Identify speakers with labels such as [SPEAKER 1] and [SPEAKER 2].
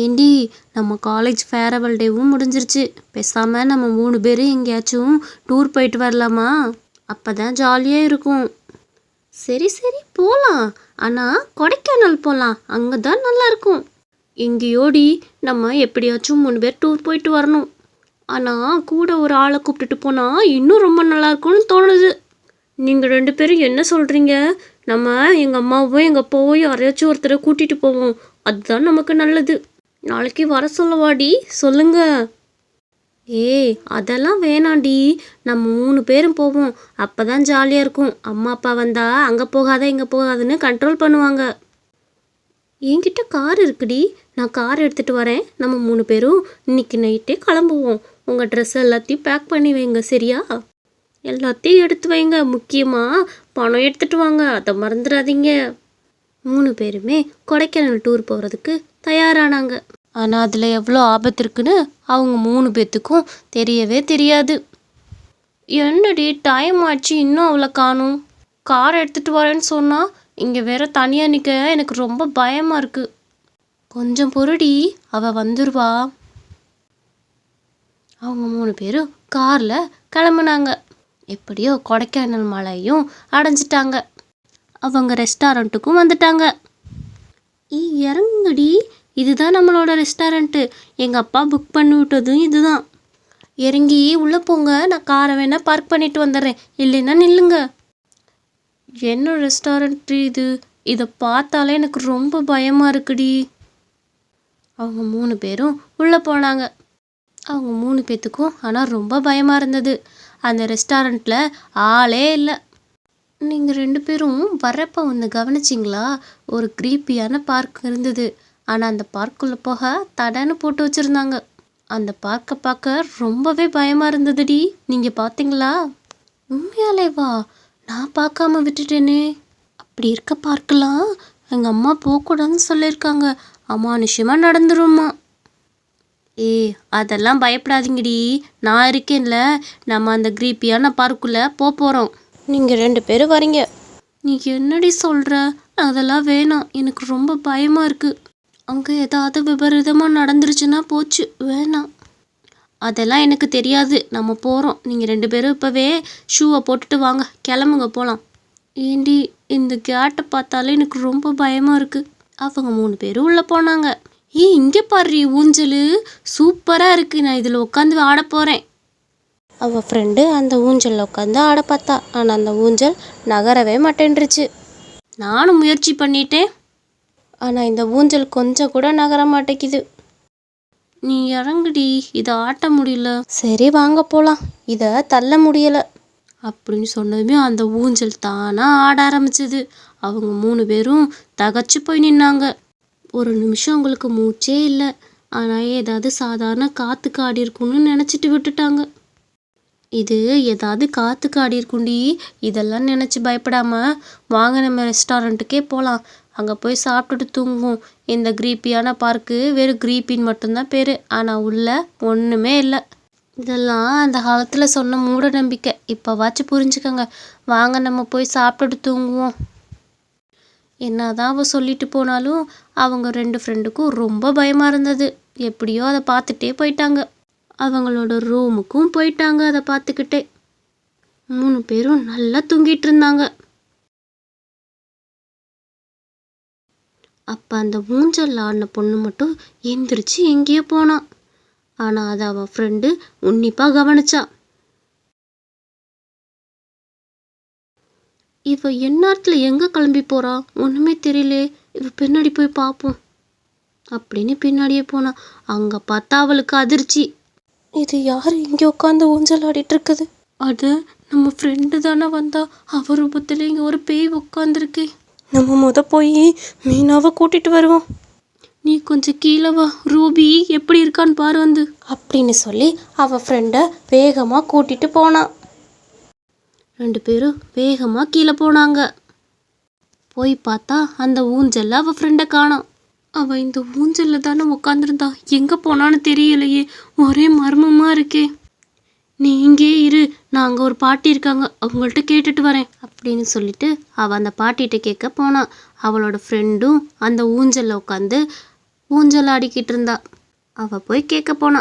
[SPEAKER 1] ஏண்டி நம்ம college farewell டேவும் முடிஞ்சிருச்சு. பேசாமல் நம்ம மூணு பேரும் எங்கேயாச்சும் டூர் போயிட்டு வரலாமா? அப்போ தான் ஜாலியாக இருக்கும். சரி சரி போகலாம் ஆனால் கொடைக்கானல் போகலாம் அங்கே தான் நல்லாயிருக்கும் எங்கேயோடி நம்ம எப்படியாச்சும் மூணு பேர் டூர் போயிட்டு வரணும். ஆனால் கூட ஒரு ஆளை கூப்பிட்டுட்டு போனால் இன்னும் ரொம்ப நல்லா இருக்கும்னு தோணுது. நீங்கள் ரெண்டு பேரும் என்ன சொல்கிறீங்க நம்ம எங்கள் அம்மாவும் எங்கள் அப்பாவும் யாரையாச்சும் ஒருத்தரை கூட்டிகிட்டு போவோம். அதுதான் நமக்கு நல்லது. நாளைக்கு வர சொல்லவாடி. சொல்லுங்க. ஏய் அதெல்லாம் வேணாண்டி. நம்ம மூணு பேரும் போவோம். அப்போ தான் ஜாலியாக இருக்கும். அம்மா அப்பா வந்தால் அங்கே போகாத இங்கே போகாதுன்னு கண்ட்ரோல் பண்ணுவாங்க. என்கிட்ட கார் இருக்குடி. நான் கார் எடுத்துகிட்டு வரேன். நம்ம மூணு பேரும் இன்னைக்கு நைட்டே கிளம்புவோம். உங்கள் ட்ரெஸ் எல்லாத்தையும் பேக் பண்ணி வைங்க சரியா? எல்லாத்தையும் எடுத்து வைங்க. முக்கியமாக பணம் எடுத்துகிட்டு வாங்க. அதை மறந்துடாதீங்க. மூணு பேருமே கொடைக்கானல் டூர் போகிறதுக்கு தயாரானாங்க. ஆனால் அதில் எவ்வளோ ஆபத்து இருக்குன்னு அவங்க மூணு பேர்த்துக்கும் தெரியவே தெரியாது. என்னடி டைம் ஆச்சு இன்னும் அவளை காணும். கார் எடுத்துகிட்டு வரேன்னு சொன்னால் இங்கே வேற தனியாக நிற்க எனக்கு ரொம்ப பயமாக இருக்குது கொஞ்சம் பொருடி அவள் வந்துடுவா அவங்க மூணு பேரும் காரில் கிளம்புனாங்க. எப்படியோ கொடைக்கானல் மலையும் அடைஞ்சிட்டாங்க. அவங்க ரெஸ்டாரண்ட்டுக்கும் வந்துட்டாங்க. ஈ இறங்குடி. இதுதான் நம்மளோட ரெஸ்டாரண்ட்டு. எங்கள் அப்பா புக் பண்ணி விட்டதும் இதுதான். இறங்கி உள்ளே போங்க. நான் காரை வேணால் பார்க் பண்ணிட்டு வந்துடுறேன். இல்லைன்னா நில்லுங்க. என்ன ரெஸ்டாரண்ட் இது? இதை பார்த்தாலே எனக்கு ரொம்ப பயமாக இருக்குடி. அவங்க மூணு பேரும் உள்ளே போனாங்க. அவங்க மூணு பேத்துக்கும் ஆனால் ரொம்ப பயமாக இருந்தது. அந்த ரெஸ்டாரண்ட்டில் ஆளே இல்லை. நீங்கள் ரெண்டு பேரும் வர்றப்போ ஒன்று கவனிச்சிங்களா? ஒரு க்ரீப்பியான பார்க் இருந்தது. ஆனால் அந்த பார்க்குள்ளே போக தடைன்னு போட்டு வச்சுருந்தாங்க. அந்த பார்க்கை பார்க்க ரொம்பவே பயமாக இருந்ததுடி. நீங்கள் பார்த்தீங்களா உண்மையாலே வா நான் பார்க்காம விட்டுட்டேனே. அப்படி இருக்க பார்க்கலாம். எங்கள் அம்மா போகக்கூடாதுன்னு சொல்லியிருக்காங்க. அமானுஷ்யமாக நடந்துருமா ஏ அதெல்லாம் பயப்படாதீங்கடி. நான் இருக்கேன்ல. நம்ம அந்த க்ரீப்பியான பார்க்குள்ளே போக போகிறோம் நீங்கள் ரெண்டு பேரும் வரீங்க. நீ என்னடி சொல்கிற அதெல்லாம் வேணாம். எனக்கு ரொம்ப பயமாக இருக்குது அங்கே ஏதாவது விபரீதமாக நடந்துருச்சுன்னா போச்சு. வேணாம். அதெல்லாம் எனக்கு தெரியாது. நம்ம போகிறோம் நீங்கள் ரெண்டு பேரும் இப்போவே ஷூவை போட்டுட்டு வாங்க. கிளம்புங்க போகலாம் ஏண்டி இந்த கேட்டை பார்த்தாலே எனக்கு ரொம்ப பயமாக இருக்குது அவங்க மூணு பேரும் உள்ளே போனாங்க. ஏய் இங்கே பாரு ஊஞ்சல். சூப்பராக இருக்குது நான் இதில் உட்காந்து ஆட போகிறேன் அவள் ஃப்ரெண்டு அந்த ஊஞ்சலில் உட்காந்து ஆட பார்த்தா ஆனால் அந்த ஊஞ்சல் நகரவே மாட்டேன்ருச்சு நானும் முயற்சி பண்ணிட்டேன். ஆனால் இந்த ஊஞ்சல் கொஞ்சம் கூட நகர மாட்டேங்குது. நீ இறங்குடி. இதை ஆட்ட முடியல. சரி வாங்க போகலாம் இதை தள்ள முடியலை. அப்படின்னு சொன்னதுமே அந்த ஊஞ்சல் தானாக ஆட ஆரம்பிச்சது. அவங்க மூணு பேரும் தகச்சு போய் நின்னாங்க. ஒரு நிமிஷம் அவங்களுக்கு மூச்சே இல்லை. ஆனால் ஏதாவது சாதாரண காற்றுக்கு காடி இருக்கும்னு நினச்சிட்டு விட்டுட்டாங்க. இது ஏதாவது காற்றுக்கு ஆடி இதெல்லாம் நினச்சி பயப்படாம வாங்க நம்ம ரெஸ்டாரண்ட்டுக்கே போகலாம் அங்கே போய் சாப்பிட்டுட்டு தூங்குவோம். இந்த கிரீப்பியான பார்க்கு வெறும் கிரீப்பின்னு மட்டும்தான் பேர். ஆனால் உள்ள ஒன்றுமே இல்லை. இதெல்லாம் அந்த காலத்தில் சொன்ன மூட நம்பிக்கை. இப்போவாச்சும் புரிஞ்சுக்கோங்க. வாங்க நம்ம போய் சாப்பிட்டுட்டு தூங்குவோம். என்னதான் அவள் சொல்லிட்டு போனாலும் அவங்க ரெண்டு ஃப்ரெண்டுக்கும் ரொம்ப பயமாக இருந்தது. எப்படியோ அதை பார்த்துட்டே போயிட்டாங்க. அவங்களோட ரூமுக்கும் போயிட்டாங்க அதை பார்த்துக்கிட்டே. மூணு பேரும் நல்லா தூங்கிட்டு இருந்தாங்க. அப்போ அந்த ஊஞ்சல் ஆடின பொண்ணு மட்டும் எந்திரிச்சு எங்கேயோ போனான் ஆனால் அதை அவள் ஃப்ரெண்டு உன்னிப்பாக கவனிச்சா. இவ எந்நேரத்தில் எங்கே கிளம்பி போகிறா ஒன்றுமே தெரியலே. இவ பின்னாடி போய் பார்ப்போம். அப்படின்னு பின்னாடியே போனா. அங்கே பார்த்தா அவளுக்கு அதிர்ச்சி. இது யாரு இங்க உட்காந்து ஊஞ்சல் ஆடிட்டு இருக்குது அது நம்ம ஃப்ரெண்டு தானே வந்தா அவ ரூபத்துல இங்க ஒரு பேய் உட்காந்துருக்கே நம்ம முத போய் மீனாவை கூட்டிட்டு வருவோம். நீ கொஞ்சம் கீழே வா ரூபி எப்படி இருக்கான்னு பாரு வந்து. அப்படின்னு சொல்லி அவ ஃப்ரெண்டை வேகமாக கூட்டிட்டு போனான் ரெண்டு பேரும் வேகமாக கீழே போனாங்க. போய் பார்த்தா அந்த ஊஞ்சல்ல அவள் ஃப்ரெண்டை காணோம். அவள் இந்த ஊஞ்சலில் தானே உட்காந்துருந்தா எங்கே போனான்னு தெரியலையே. ஒரே மர்மமாக இருக்கே. நீ இங்கே இரு. நான் அங்கே ஒரு பாட்டி இருக்காங்க. அவங்கள்ட்ட கேட்டுட்டு வரேன். அப்படின்னு சொல்லிட்டு அவள் அந்த பாட்டிகிட்ட கேட்க போனான் அவளோட ஃப்ரெண்டும் அந்த ஊஞ்சலில் உட்காந்து ஊஞ்சல் ஆடிக்கிட்டு இருந்தா. அவள் போய் கேட்க போனா.